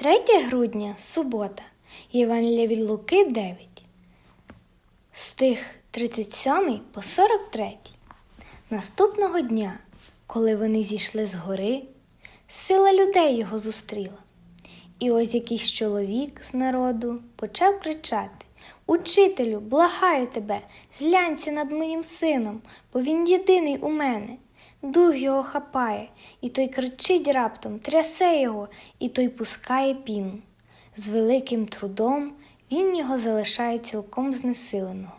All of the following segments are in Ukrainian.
3 грудня субота. Євангелія від Луки 9. Стих 37 по 43. Наступного дня, коли вони зійшли з гори, сила людей його зустріла. І ось якийсь чоловік з народу почав кричати Учителю, благаю тебе, зглянься над моїм сином, бо він єдиний у мене. Дух його хапає, і той кричить раптом, трясе його, і той пускає піну. З великим трудом він його залишає цілком знесиленого.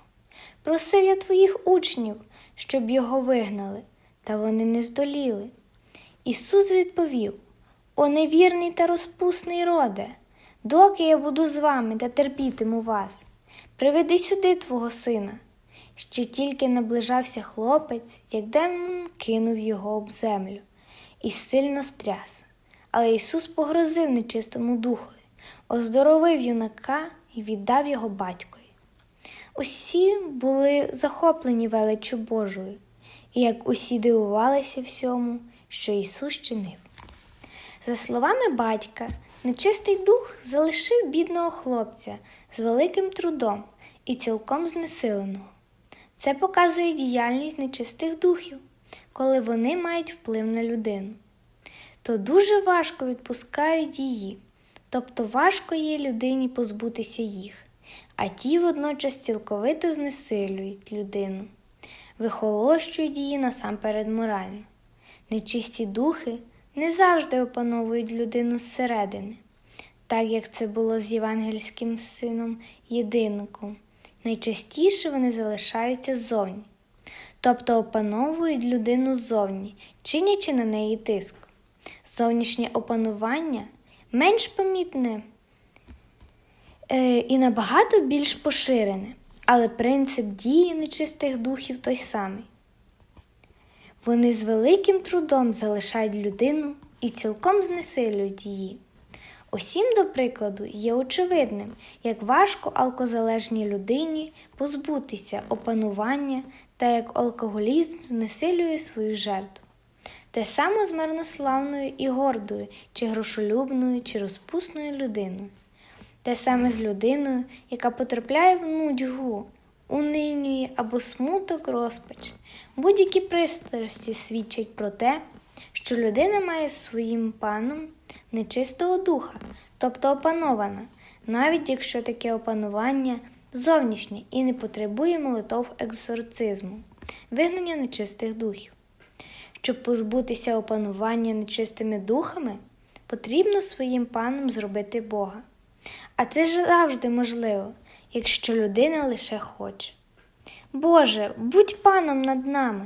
Просив я твоїх учнів, щоб його вигнали, та вони не здоліли. Ісус відповів: О невірний та розпусний роде, доки я буду з вами та терпітиму вас, приведи сюди твого сина. Ще тільки наближався хлопець, як демон кинув його об землю і сильно стряс. Але Ісус погрозив нечистому духові, оздоровив юнака і віддав його батькові. Усі були захоплені величчю Божою, і як усі дивувалися всьому, що Ісус чинив. За словами батька, нечистий дух залишив бідного хлопця з великим трудом і цілком знесиленого. Це показує діяльність нечистих духів, коли вони мають вплив на людину. То дуже важко відпускають її, тобто важко є людині позбутися їх, а ті водночас цілковито знесилюють людину, вихолощують її насамперед морально. Нечисті духи не завжди опановують людину зсередини, так як це було з євангельським сином єдиником. Найчастіше вони залишаються ззовні, тобто опановують людину ззовні, чинячи на неї тиск. Зовнішнє опанування менш помітне е, і набагато більш поширене, але принцип дії нечистих духів той самий. Вони з великим трудом залишають людину і цілком знесилюють її. Усім, до прикладу, є очевидним, як важко алкозалежній людині позбутися опанування та як алкоголізм знесилює свою жертву. Те саме з марнославною і гордою, чи грошолюбною, чи розпусною людиною. Те саме з людиною, яка потрапляє в нудьгу, унинює або смуток розпач. Будь-які пристрасті свідчать про те, що людина має своїм паном нечистого духа, тобто опанована, навіть якщо таке опанування зовнішнє і не потребує молитов екзорцизму, вигнання нечистих духів. Щоб позбутися опанування нечистими духами, потрібно своїм паном зробити Бога. А це ж завжди можливо, якщо людина лише хоче. Боже, будь паном над нами.